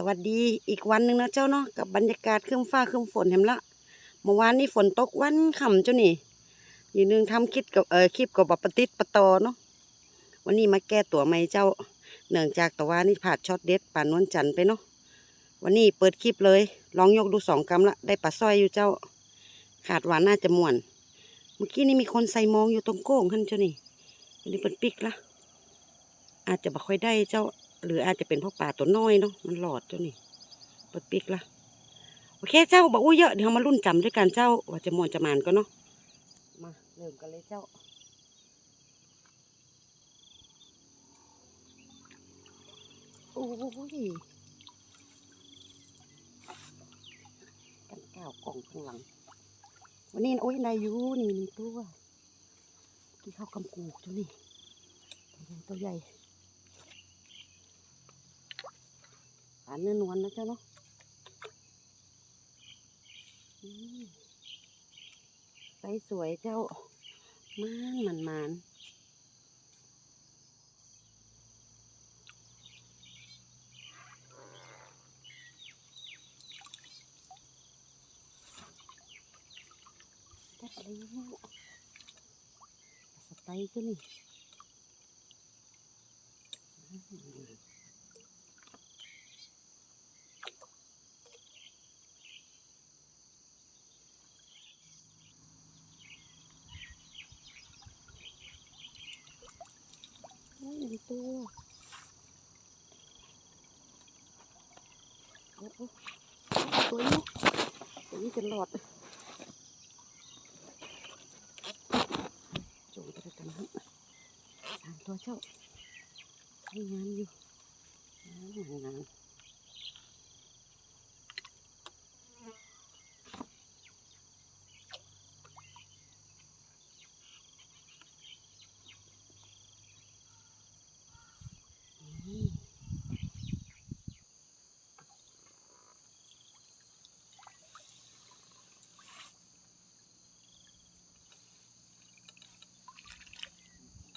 สวัสดีอีกวันหนึ่งนะเจ้าเนาะกับบรรยากาศเครื่องฟ้าเครื่องฝนเห็นละเมื่อวานนี้ฝนตกวันค่ำเจ้านี่อีกหนึงทำคลิปกับเออคลิปกับปฏิดปะตอเนาะวันนี้มาแก้ตัวใหมเจ้า เนื่องจากตะวันนี่ผ่าช็อตเด็ดป่านนวลจันไปเนาะวันนี้เปิดคลิปเลย ลองยกดูสองกำละได้ปลาสร้อยอยู่เจ้า ขาดหวานน่าจะม่วน เมื่อกี้นี่มีคนใส่มองอยู่ตรงโก้งท่านเจ้านี่อันนี้เป็นปิกละอาจจะบ่ค่อยได้เจ้า หรืออาจจะเป็นพวกปลาตัวน้อยเนาะมันหลอดเจ้านี่เปิดปิกละโอเคเจ้าบอกอู้เยอะเดี๋ยวมารุ่นจำด้วยกันเจ้าว่าจะมวนจะมานก็เนาะมาเริ่มกันเลยเจ้าโอ้ยกันก้าวกล่องข้างหลังวันนี้โอ้ยนายยูนี่หนึ่งตัวกี่ข้าวกำกูกเจ้านี่ตัวใหญ่ ปลาเนื้อนวลนะเจ้าเนาะใสสวยเจ้า มันมันมันได้อะไรเนี่ยสไตล์เจ้านี่อืม โอ้ยหนึ่ง ตัวตัวนี้ตัวนี้จะหลอดจูดระกันฮะสามตัวเจ้าใช้งานอยู่งานงานงานนี่ป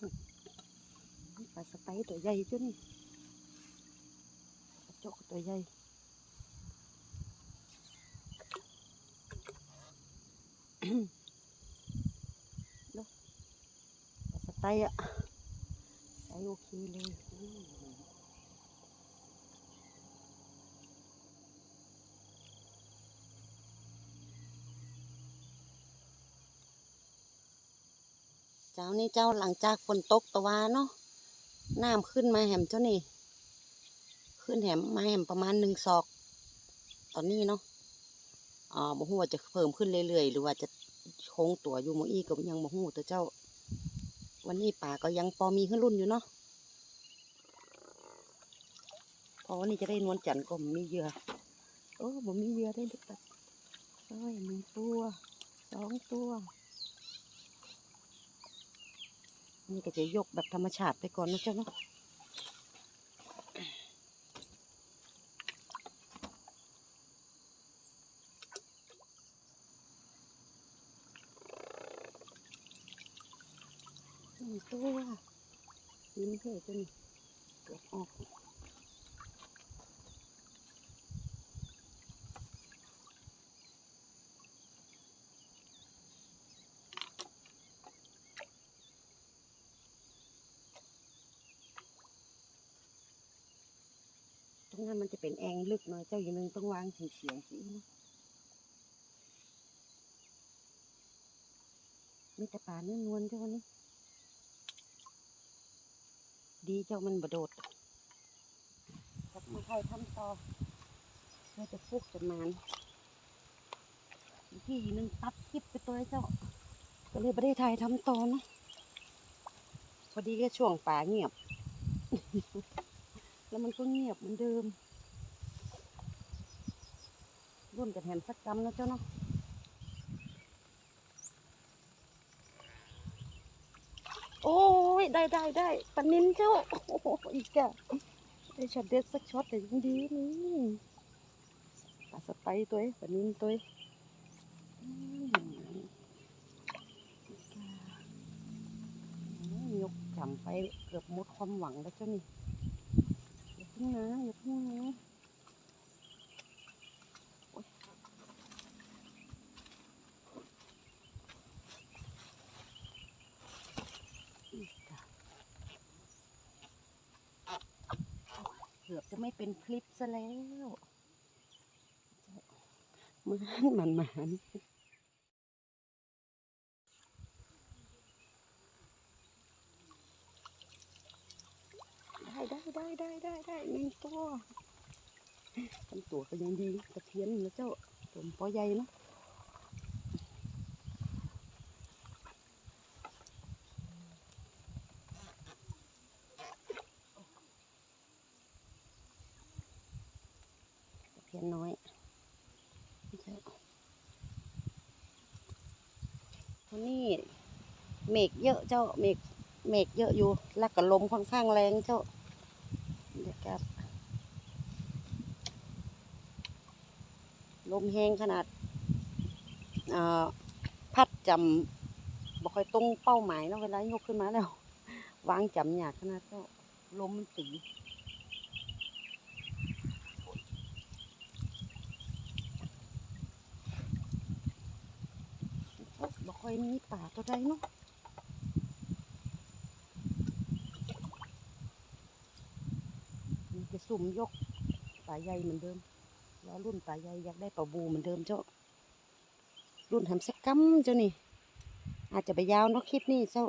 ลาสไปร์ตัวใหญ่จ้ะนี่ปลาจกตัวใหญ่ ดูปลาสไปร์อะใส่โอเคเลยอืมเจ้านี่เจ้าหลังจากฝนตกตะวันเนาะ น้ำขึ้นมาแหมเจ้านี่ ขึ้นแหมมาแหมประมาณหนึ่งศอก ตอนนี้เนาะอ่าบ่ฮู้ว่าจะเพิ่มขึ้นเรื่อยๆ หรือว่าจะคงตัวอยู่หมอี้ก็ยังบ่ฮู้แต่เจ้า วันนี้ป่าก็ยังพอมีขึ้นรุ่นอยู่เนาะพอวันนี้จะได้นวลจันทร์ก็มีเหยื่อโอ้บ่มีเหยื่อได้ด็กตัดใช่หนึ่งตัวสองตัว นี่ก็จะยกแบบธรรมชาติไปก่อนนะเจ้าเนาะตัวยิ้มเพ่จนเกือบออก นั้นมันจะเป็นแองลึกหน่อยเจ้าอย่างหนึงต้องวางเฉียงเฉียงๆสิมีแต่ป่าเนื้อนวลเจ้าวันนี้ ดีเจ้ามันบโดดกลับมาไทยทำต่อเพื่อจะฟุกจะมานที่นึงตัดคลิปไปตัวเจ้า ก็เลยไม่ได้ถ่ายทำต่อนะพอดีก็ช่วงป่าเงียบ แล้วมันก็เงียบเหมือนเดิมรุ่นกับแหมสักกำนะเจ้าเนาะโอ้ยได้ได้ได้ปนินเจ้าโอ้อีกอะได้ช็อตเด็ดสักช็อตแต่ยังดีนี่ปลาสไปตัวเอปนินตัวเอ้ยอืมอีกอะอืมยกจำไปเกือบหมดความหวังแล้วเจ้านี่ พึ่งนะอย่าพึ่งนะเกือบจะไม่เป็นคลิปซะแล้วมันมันมัน ได้ได้ได้ได้ได้ได้หนึ่งตัวทำตัวก็ยังดีตะเพียนนะเจ้าตัวมันปอใหญ่นะตะเพียนน้อยเจ้าตัวนี้เมฆเยอะเจ้าเมฆเมฆเยอะอยู่ แล้วก็ลมค่อนข้างแรงเจ้าบรรยากาศ ลมแห้งขนาดพัดจำบ่ค่อยตรงเป้าหมายเนาะเวลายกขึ้นมาแล้ว วางจำยากขนาดก็ลมมันตีบ่ค่อยมีป่าตัวใดเนาะจะสุ่มยกป่าใหญ่เหมือนเดิม รอรุ่นป่าใหญ่อยากได้ป่าบูเหมือนเดิมเจ้า รุ่นทำสักกัมเจ้านี่ อาจจะไปยาวเนาะคลิปนี้เจ้า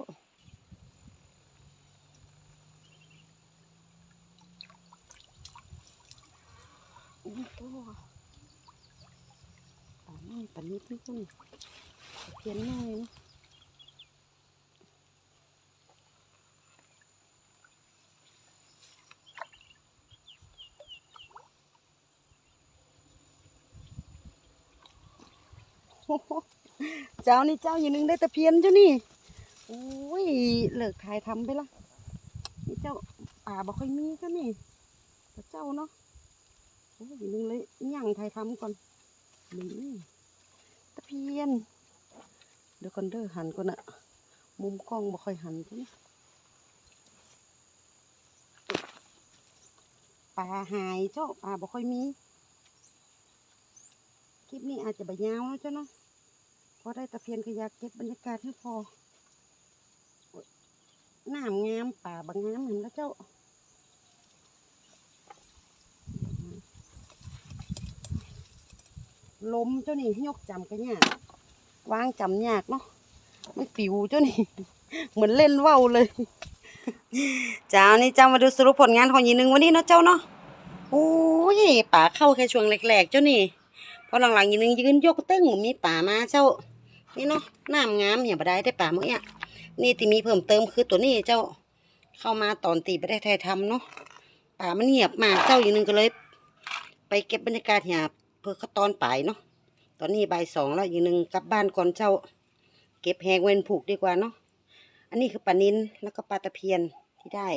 นี่ตัวป่าน้อยป่านิดนี่ก็นี่เพียนหน้อยนะ โอ้โห เจ้านี่เจ้าอย่างหนึงได้ตะเพียนเจ้านี่โอ้ยเลิกถ่ายทำไปละนี่เจ้าป่าบ่ค่อยมีก็นี่แต่เจ้าเนาะโอ้ยอย่างหนึงเลยย่างถ่ายทำก่อนนี่ตะเพียนเดี๋ยวก่อนเด้อหันก่อนอะมุมกล้องบ่ค่อยหันจ้ะป่าหายเจ้าป่าบ่ค่อยมี คลิปนี้อาจจะใบยาวเจ้าเนาะ พอได้ตะเพียนก็อยากเก็บบรรยากาศให้พอน้ำงามป่าบางงามเห็นแล้วเจ้าลมเจ้านี่ยกจำกันยากวางจำยากเนาะไม่ปิวเจ้านี่ เหมือนเล่นว่าวเลยเจ้านี่เจ้ามาดูสรุปผลงานของยีนึงวันนี้เนาะเจ้าเนาะโอ้ยป่าเข้าแค่ช่วงแรกๆเจ้านี่พอหลังๆย่างนึงยืนยกเต้งมีป่ามาเจ้า นี่เนาะน้ำงามอย่าบได้ได้ป่าเมื่อกี้นี่ที่มีเพิ่มเติมคือตัวนี้เจ้าเข้ามาตอนตีไปได้ไทยทำเนาะป่ามันเงียบมากเจ้าอย่นึงก็เลย ไปเก็บบรรยากาศเหียบเพื่อขาตอนป่ายเนาะตอนนี้บ่ายสองแล้วอย่นึงกลับบ้านก่อนเจ้า เก็บแหงเวนผูกดีกว่าเนาะอันนี้คือปลานินแล้วก็ปลาตะเพียนที่ได้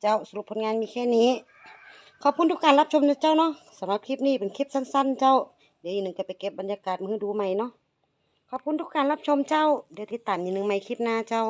เจ้าสรุปผลงานมีแค่นี้ ขอบคุณทุกการรับชมนะเจ้าเนาะสำหรับคลิปนี้เป็นคลิปสั้น ๆ เจ้า เดี๋ยวอีกหนึ่งจะไปเก็บบรรยากาศมือดูใหม่เนาะ ขอบคุณทุกการรับชมเจ้า เดี๋ยวติดตามอีกหนึ่งใหม่คลิปหน้าเจ้า